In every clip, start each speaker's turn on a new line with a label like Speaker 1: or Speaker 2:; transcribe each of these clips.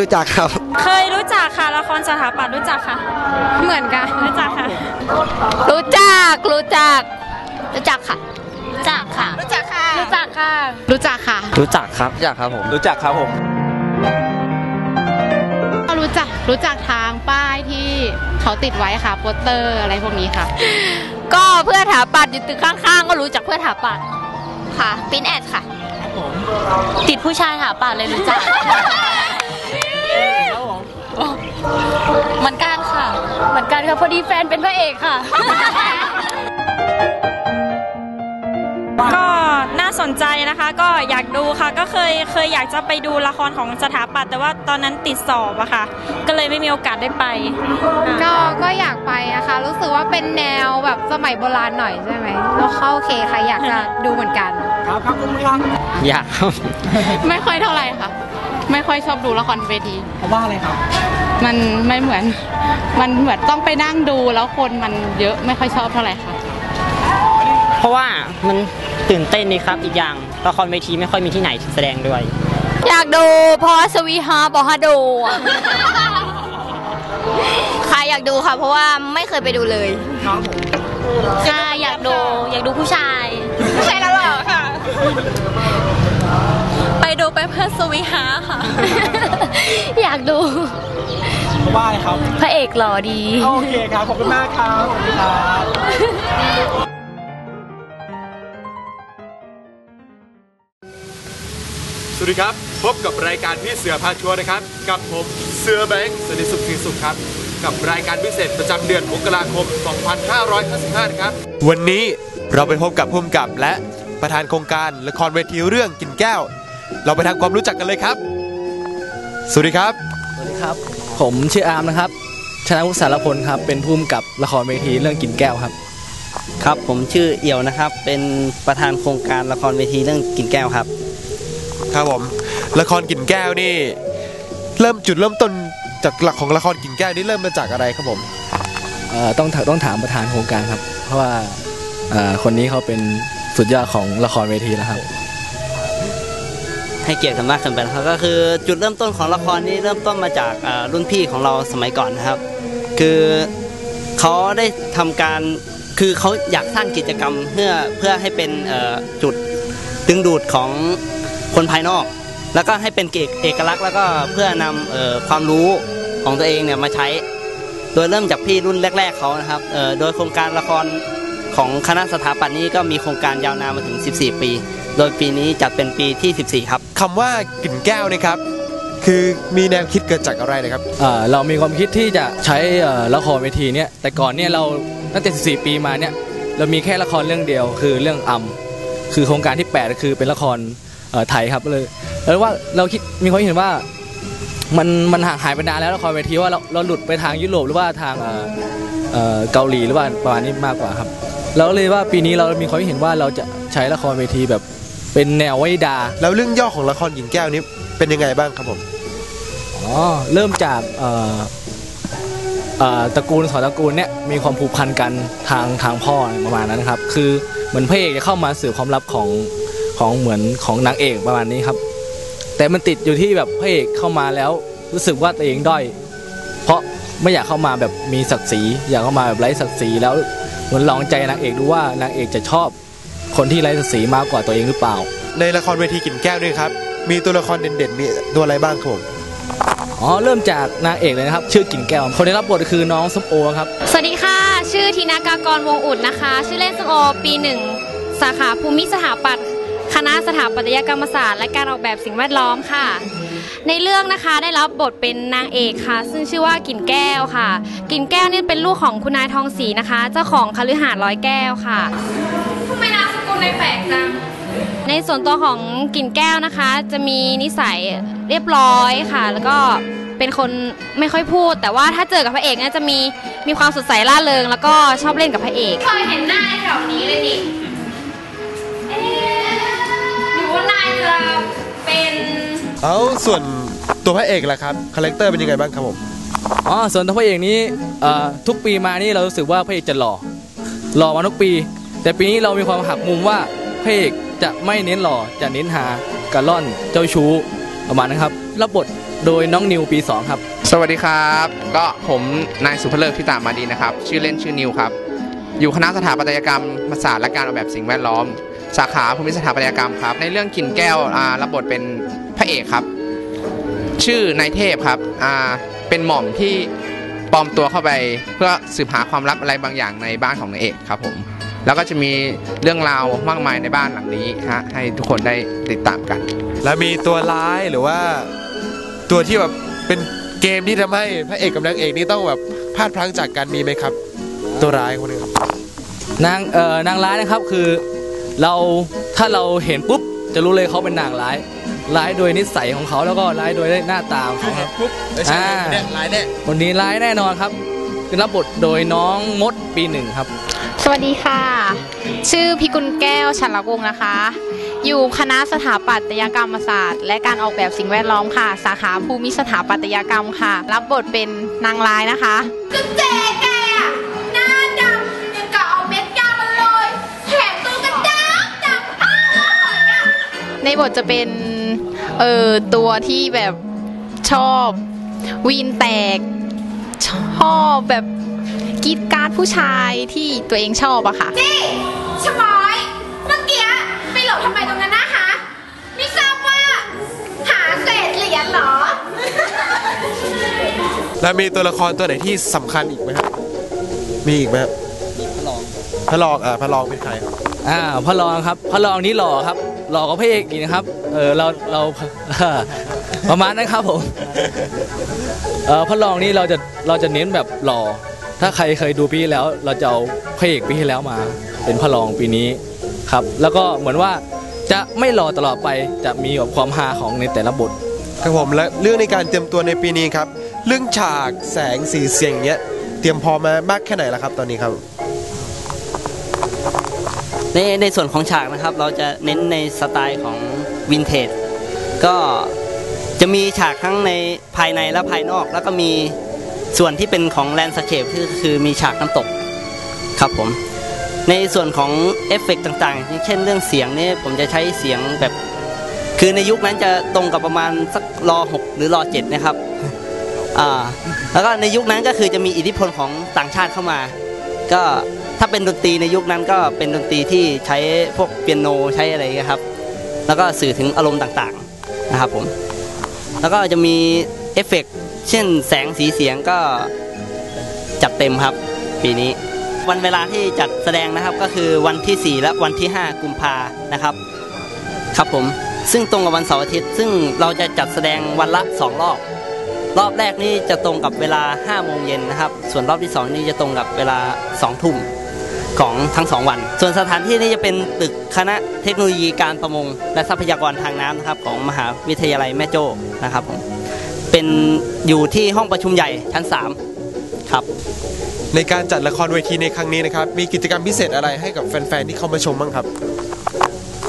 Speaker 1: ไม่รู้จักครับ
Speaker 2: เคยรู้จักค่ะ ละครสถาปัตย์รู้จักค่ะ
Speaker 3: เหมือนกัน
Speaker 2: รู้จักค่ะ
Speaker 3: รู้จัก รู้จัก รู้จักค่ะ รู้จักค่ะ
Speaker 2: รู้จักค่ะ
Speaker 3: รู้จักค่ะ รู้จักค่ะ
Speaker 1: รู้จักครับ รู้จักครับผม
Speaker 4: รู้จักครับผม
Speaker 3: ก็รู้จัก รู้จักทางป้ายที่เขาติดไว้ค่ะ โปสเตอร์อะไรพวกนี้ค่ะ
Speaker 5: ก็เพื่อถาปัดอยู่ตึกข้างๆ ก็รู้จักเพื่อถาปัดค่ะ ปินแอดค่ะ ติดผู้ชายถาปัดเลยรู้จัก ค่ะ พอดีแฟนเป็นพระเอกค่ะ
Speaker 2: ก็น่าสนใจนะคะ ก็อยากดูค่ะ ก็เคยเคยอยากจะไปดูละครของสถาปัตย์แต่ว่าตอนนั้นติดสอบอะค่ะ ก็เลยไม่มีโอกาสได้ไป
Speaker 3: ก็ ก็อยากไปนะคะ รู้สึกว่าเป็นแนวแบบสมัยโบราณหน่อยใช่ไหมแล้วเข้าโอเคค่ะ อยากจะดูเหมือนกัน
Speaker 4: ครับครับคุณครับ
Speaker 1: อยากครับ
Speaker 3: ไม่ค่อยเท่าไหร่ค่ะ ไม่ค่อยชอบดูละครเวที
Speaker 4: เพราะว่าอะไรครับ
Speaker 3: มันไม่เหมือน มันเหมือนต้องไปนั่งดูแล้วคนมันเยอะไม่ค่อยชอบเท่าไหร่ค่ะ
Speaker 6: เพราะว่ามันตื่นเต้นดีครับอีกอย่างละครเวทีไม่ค่อยมีที่ไหนแสดงด้วย
Speaker 5: อยากดูเพราะว่าสวีฮาบอกฮาดูอะค่ะอยากดูค่ะ เพราะว่าไม่เคยไปดูเลย
Speaker 4: ครับผม
Speaker 5: ค่ะอยากดูอยากดูผู้ชาย
Speaker 2: ผู้ชายแล้วหรอค่ะไป ดูไปเพื่อสวีฮาค่ะ
Speaker 5: อยากดู
Speaker 4: เพราะว่าอะไรครับ
Speaker 5: พระเอกหล่อดี
Speaker 4: โอเคครับ ขอบคุณมากครับขอบคุณครับ
Speaker 7: สวัสดีครับ พบกับรายการพี่เสือพาทัวร์นะครับ กับผมเสือแบงค์สนิทสุขทีสุขครับ กับรายการพิเศษประจำเดือนมกราคม 2555นะครับ วันนี้เราไปพบกับผู้กำกับและประธานโครงการละครเวทีเรื่องกินแก้ว เราไปทำความรู้จักกันเลยครับ สวัสดีครับ
Speaker 8: สวัสดีครับ ผมชื่ออาร์มนะครับ ชนะวุฒิสารพลครับ เป็นผู้กำกับละครเวทีเรื่องกินแก้วครับ
Speaker 6: ครับ ผมชื่อเอี่ยวนะครับ เป็นประธานโครงการละครเวทีเรื่องกินแก้วครับ
Speaker 7: ครับผม ละครกินแก้วนี่ เริ่มจุดเริ่มต้นจากหลักของละครกินแก้วนี่เริ่มมาจากอะไรครับผม
Speaker 8: เอ่อต้องถต้องถามประธานโครงการครับ เพราะว่าเอ่อคนนี้เขาเป็นสุดยอดของละครเวทีแล้วครับ
Speaker 6: ให้เกียรติกันมากเกินไปนะครับก็คือจุดเริ่มต้นของละครนี้เริ่มต้นมาจากรุ่นพี่ของเราสมัยก่อนนะครับ คือเขาได้ทำการคือเขาอยากสร้างกิจกรรมเพื่อเพื่อให้เป็นจุดดึงดูดของคนภายนอก แล้วก็ให้เป็นเอกเอกลักษณ์แล้วก็เพื่อนำความรู้ของตัวเองเนี่ยมาใช้ โดยเริ่มจากพี่รุ่นแรก ๆเขานะครับโดยโครงการละครของคณะสถาปัตย์นี้ก็มีโครงการยาวนานมาถึง 14 ปี โดยปีนี้จัดเป็นปีที่ 14 ครับ
Speaker 7: คำว่ากินแก้วนี่ครับ คือมีแนวคิดเกิดจากอะไรนะครับ
Speaker 8: เอ่อเรามีความคิดที่จะใช้เอ่อละครเวทีเนี่ยแต่ก่อนเนี่ยเราตั้งแต่14 ปีมาเนี่ยเรามีแค่ละครเรื่องเดียวคือเรื่องอำคือโครงการที่8ก็คือเป็นละครเอ่อไทยครับเลยแล้วว่าเราคิดมีความเห็นว่ามันมันห่างหายไปนานแล้วละครเวทีว่าเราเราหลุดไปทางยุโรปหรือว่าทางเอ่อเอ่อเกาหลีหรือว่าประมาณนี้มากกว่าครับเราเลยว่าปีนี้เรามีความเห็นว่าเราจะใช้ละครเวทีแบบ เป็นแนวไวยดา
Speaker 7: แล้วเรื่องย่อของละครกินแก้วนี้เป็นยังไงบ้างครับผม
Speaker 8: อ๋อเริ่มจากเอ่อเอ่อตระกูลสองตระกูลเนี่ยมีความผูกพันกันทางทางพ่อประมาณนั้นครับ คือเหมือนพระเอกจะเข้ามาสืบความลับของของเหมือนของนางเอกประมาณนี้ครับ แต่มันติดอยู่ที่แบบพระเอกเข้ามาแล้วรู้สึกว่าตัวเองด้อยเพราะไม่อยากเข้ามาแบบมีศักดิ์ศรีอยากเข้ามาแบบไร้ศักดิ์ศรีแล้วเหมือนลองใจนางเอกดูว่านางเอกจะชอบ คนที่ไร้ศักดิ์ศรีมากกว่าตัวเองหรือเปล่า
Speaker 7: ในละครเวทีกินแก้วนี่ครับ มีตัวละครเด่นๆ มีตัวอะไรบ้างครับผม
Speaker 8: อ๋อเริ่มจากนางเอกเลยนะครับ ชื่อกิ่งแก้ว คนได้รับบทคือน้องส้มโอครับ
Speaker 3: สวัสดีค่ะ ชื่อธีนากากรวงอุ่นนะคะ ชื่อเล่นสมโอปีหนึ่งสาขาภูมิสถาปัตย์คณะสถาปัตยกรรมศาสตร์และการออกแบบสิ่งแวดล้อมค่ะ ในเรื่องนะคะได้รับบทเป็นนางเอกค่ะ ซึ่งชื่อว่ากิ่นแก้วค่ะ กิ่นแก้วนี่เป็นลูกของคุณนายทองศรีนะคะ เจ้าของคฤหาสน์ร้อยแก้วค่ะ ในแปลกจัง ในส่วนตัวของกิ่นแก้วนะคะ จะมีนิสัยเรียบร้อยค่ะ แล้วก็เป็นคนไม่ค่อยพูด แต่ว่าถ้าเจอกับพระเอกเนี่ยจะมีมีความสดใสร่าเริง แล้วก็ชอบเล่นกับพระเอกเคยเห็นหน้าแถวนี้เลยนี่เอ๊ะหรือว่านายจะเป็น
Speaker 7: เอาส่วนตัวพระเอกล่ะครับคาแรคเตอร์เป็นยังไงบ้างครับผม
Speaker 8: อ๋อส่วนตัวพระเอกนี้เอ่อทุกปีมานี่เรารู้สึกว่าพระเอกจะหล่อหล่อมาทุกปี แต่ปีนี้เรามีความหักมุมว่าพระเอกจะไม่เน้นหล่อจะเน้นหากระล่อนเจ้าชู้ประมาณนั้นครับรับบทโดยน้องนิวปี 2 ครับ
Speaker 9: สวัสดีครับ ก็ผมนายสุภเลิกที่ตามมาดีนะครับ ชื่อเล่นชื่อนิวครับ อยู่คณะสถาปัตยกรรมศาสตร์และการออกแบบสิ่งแวดล้อม สาขาภูมิสถาปัตยกรรมครับ ในเรื่องขินแก้วรับบทเป็นพระเอกครับ ชื่อนายเทพครับเป็นหม่อมที่ปลอมตัวเข้าไปเพื่อสืบหาความลับอะไรบางอย่างในบ้านของนายเอกครับผม แล้วก็จะมีเรื่องราวมากมายในบ้านหลังนี้ฮะให้ทุกคนได้ติดตามกัน
Speaker 7: แล้วมีตัวร้ายหรือว่าตัวที่แบบเป็นเกมที่ทำให้พระเอกกับนางเอกนี่ต้องแบบพลาดพลั้งจากกันมีไหมครับ ตัวร้ายคนหนึงครับ
Speaker 8: นางเอ่อนางร้ายนะครับคือเราถ้าเราเห็นปุ๊บจะรู้เลยเขาเป็นนางร้าย ร้ายโดยนิสัยของเขาแล้วก็ร้ายโดยหน้าตาของเขาครับ
Speaker 7: ปุ๊บแล้วใช่ไหม
Speaker 8: อ่า
Speaker 7: เนี่ยร้ายแน่
Speaker 8: คนนี้ร้ายแน่นอนครับคือรับบทโดยน้องมดปีหนึ่งครับ
Speaker 10: สวัสดีค่ะ ชื่อพิกุลแก้วฉันละวงศ์นะคะ อยู่คณะสถาปัตยกรรมศาสตร์ และการออกแบบสิ่งแวดล้อมค่ะ สาขาภูมิสถาปัตยกรรมค่ะ รับบทเป็นนางร้ายนะคะ
Speaker 11: ก็เจ๊แกอะหน้าดำยังกะเอาเม็ดกามาเลยแถมตัวก็ดำดำอ้าวอะ
Speaker 10: ในบทจะเป็นเอ่อตัวที่แบบชอบวีนแตก ชอบแบบ กรีดกราร์ดผู้ชายที่ตัวเองชอบอะค่ะ
Speaker 11: นี่ชะมอยเมื่อกี้ไปหลบทำไมตรงนั้นนะคะไม่ทราบว่า หาเศษเหรียญเหรอ
Speaker 7: แล้วมีตัวละครตัวไหนที่สำคัญอีกไหมครับ มีอีกไหมครับพระรองอ่าพระรองเป็นใครครับ
Speaker 8: อ่าพระรองครับพระรองนี้หล่อครับ หล่อกว่าพระเอกอีกนะครับ เออเราเราประมาณนั้นครับผม เออพระรองนี้เราจะเราจะเน้นแบบหล่อ ถ้าใครเคยดูปีที่แล้วเราจะเอาพระเอกปีที่แล้วมา เป็นพระรองปีนี้ครับ แล้วก็เหมือนว่าจะไม่หล่อตลอดไปจะมีแบบความฮาของในแต่ละบท
Speaker 7: ครับผมและเรื่องในการเตรียมตัวในปีนี้ครับ เรื่องฉากแสงสีเสียงเนี้ยเตรียมพร้อมมามากแค่ไหนแล้วครับ ตอนนี้ครับ
Speaker 6: ในในส่วนของฉากนะครับ เราจะเน้นในสไตล์ของวินเทจก็จะมีฉากทั้งในภายในและภายนอก แล้วก็มี ส่วนที่เป็นของแลนด์สเคปคือคือมีฉากน้ำตกครับผม ในส่วนของเอฟเฟกต์ต่างๆอย่เช่นเรื่องเสียงนี่ผมจะใช้เสียงแบบ คือในยุคนั้นจะตรงกับประมาณสักรอหกหรือรอเจ็ดนะครับอ่าแล้วก็ในยุคนั้นก็คือจะมีอิทธิพลของต่างชาติเข้ามา ก็ถ้าเป็นดนตรีในยุคนั้นก็เป็นดนตรีที่ใช้พวกเปียโนใช้อะไรครับ แล้วก็สื่อถึงอารมณ์ต่างๆนะครับผม แล้วก็จะมีเอฟเฟกต์ เช่นแสงสีเสียงก็จัดเต็มครับ ปีนี้ วันเวลาที่จัดแสดงนะครับก็คือวันที่ 4 และวันที่ 5 กุมภานะครับ ครับผมซึ่งตรงกับวันเสาร์อาทิตย์ ซึ่งเราจะจัดแสดงวันละ 2 รอบ รอบแรกนี่จะตรงกับเวลา 5 โมงเย็นนะครับ ส่วนรอบที่ 2 นี่จะตรงกับเวลา 2 ทุ่มของทั้ง 2 วัน ส่วนสถานที่นี่จะเป็นตึกคณะเทคโนโลยีการประมง และทรัพยากรทางน้ำนะครับของมหาวิทยาลัยแม่โจ้นะครับผม เป็นอยู่ที่ห้องประชุมใหญ่ชั้น 3 ครับ
Speaker 7: ในการจัดละครเวทีในครั้งนี้นะครับ มีกิจกรรมพิเศษอะไรให้กับแฟนๆที่เข้ามาชมบ้างครับ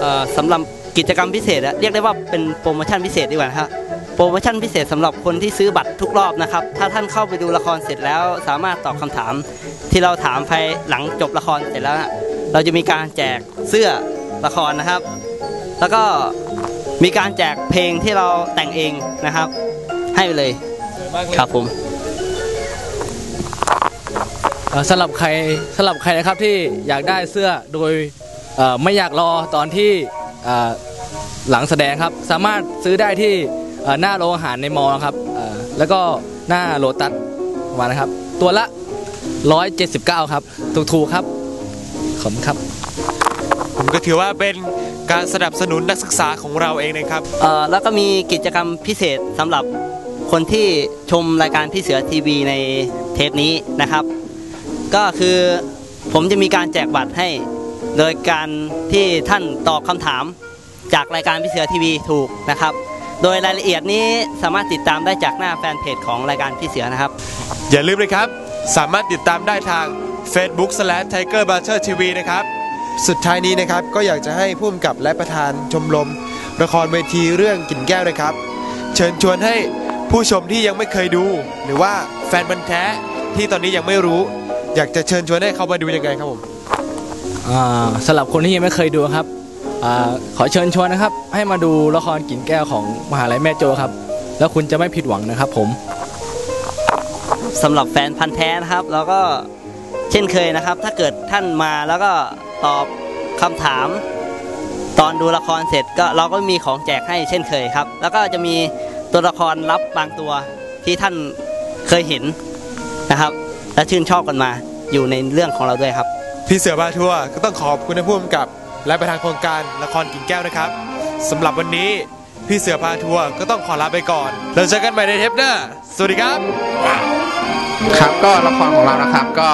Speaker 6: เอ่อสำหรับกิจกรรมพิเศษอะเรียกได้ว่าเป็นโปรโมชั่นพิเศษดีกว่านะครับโปรโมชั่นพิเศษสำหรับคนที่ซื้อบัตรทุกรอบนะครับ ถ้าท่านเข้าไปดูละครเสร็จแล้ว สามารถตอบคำถามที่เราถามภายหลังจบละครเสร็จแล้วอะเราจะมีการแจกเสื้อละครนะครับ แล้วก็มีการแจกเพลงที่เราแต่งเองนะครับ ให้ไปเลยครับผม
Speaker 8: เอ่อสำหรับใครสำหรับใครนะครับที่อยากได้เสื้อโดยเอ่อไม่อยากรอตอนที่เอ่อหลังแสดงครับ สามารถซื้อได้ที่เอ่อหน้าโรงอาหารในมอครับเอ่อแล้วก็หน้าโลตัสประมาณนะครับ ตัวละ 179 ครับ ถูกๆครับขอบคุณครับ
Speaker 7: ผมก็ถือว่าเป็นการสนับสนุนนักศึกษาของเราเองนะครับ
Speaker 6: เอ่อแล้วก็มีกิจกรรมพิเศษสำหรับ คนที่ชมรายการพี่เสือทีวีในเทปนี้นะครับ ก็คือผมจะมีการแจกบัตรให้ โดยการที่ท่านตอบคำถามจากรายการพี่เสือทีวีถูกนะครับ โดยรายละเอียดนี้สามารถติดตามได้จากหน้าแฟนเพจของรายการพี่เสือนะครับ
Speaker 7: อย่าลืมนะครับ สามารถติดตามได้ทาง Facebook slash Tiger b u t c h e r TV นะครับ สุดท้ายนี้นะครับก็อยากจะให้ผู้กำกับและประธานชมรมละครเวทีเรื่องกิ่นแก้วนะครับ เชิญชวนให้ ผู้ชมที่ยังไม่เคยดู หรือว่าแฟนบันธุ์แท้ที่ตอนนี้ยังไม่รู้ อยากจะเชิญชวนให้เขามาดูยังไงครับผม
Speaker 8: อ่าสำหรับคนที่ยังไม่เคยดูครับอาขอเชิญชวนนะครับ ให้มาดูละครกิ่นแก้วของมหาลัยแม่โจ้ครับ แล้วคุณจะไม่ผิดหวังนะครับผม
Speaker 6: สำหรับแฟนพันธ์แท้นะครับ แล้วก็เช่นเคยนะครับ ถ้าเกิดท่านมาแล้วก็ตอบคำถาม ตอนดูละครเสร็จก็เราก็มีของแจกให้เช่นเคยครับ แล้วก็จะมี ตัวละครลับบางตัวที่ท่านเคยเห็นนะครับ และชื่นชอบกันมาอยู่ในเรื่องของเราด้วยครับ
Speaker 7: พี่เสือพาทัวร์ก็ต้องขอบคุณท่านผู้กำกับ และประธานโครงการละครกิ่งแก้วนะครับสำหรับวันนี้พี่เสือพาทัวร์ก็ต้องขอลาไปก่อน เราเจอกันใหม่ในเทปหน้า สวัสดีครับ
Speaker 9: ครับก็ละครของเรานะครับก็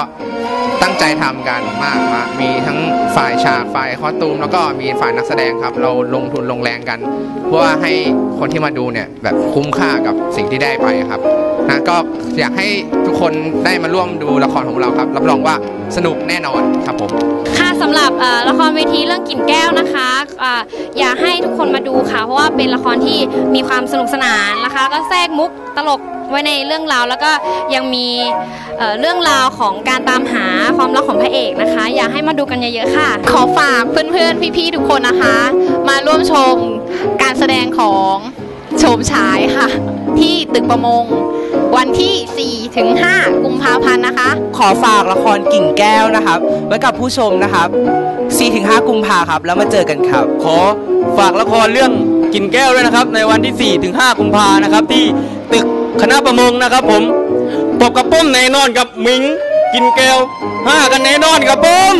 Speaker 9: ตั้งใจทำกันมากมามีทั้งฝ่ายฉากฝ่ายคอสตูม แล้วก็มีฝ่ายนักแสดงครับ เราลงทุนลงแรงกัน เพื่อว่าให้คนที่มาดูเนี่ยแบบคุ้มค่ากับสิ่งที่ได้ไปครับนะก็อยากให้ทุกคนได้มาร่วมดูละครของเราครับ รับรองว่าสนุกแน่นอนครับผม
Speaker 3: ค่ะสำหรับละครเวทีเรื่องกลิ่นแก้วนะคะอ่าอยากให้ทุกคนมาดูค่ะ เพราะว่าเป็นละครที่มีความสนุกสนานนะคะ ก็แทรกมุกตลก ไว้ในเรื่องราวแล้วก็ยังมีเเรื่องราวของการตามหาความรักของพระเอกนะคะ อยากให้มาดูกันเยอะๆค่ะ
Speaker 10: ขอฝากเพื่อนๆพี่ๆทุกคนนะคะ มาร่วมชมการแสดงของโฉมฉายค่ะ ที่ตึกประมง วันที่ 4 ถึง 5 กุมภาพันธ์นะคะ
Speaker 12: ขอฝากละครกิ่งแก้วนะครับ ไว้กับผู้ชมนะครับ4-5กุมภาครับ แล้วมาเจอกันครับ
Speaker 13: ขอฝากละครเรื่องกินแก้วด้วยนะครับ ในวันที่ 4 ถึง 5 กุมภานะครับ ที่ตึก คณะประมงนะครับผมตบกับปุ้มแน่นอนกับหมิง กินแก้วห้ากันแน่นอนกับปุ้ม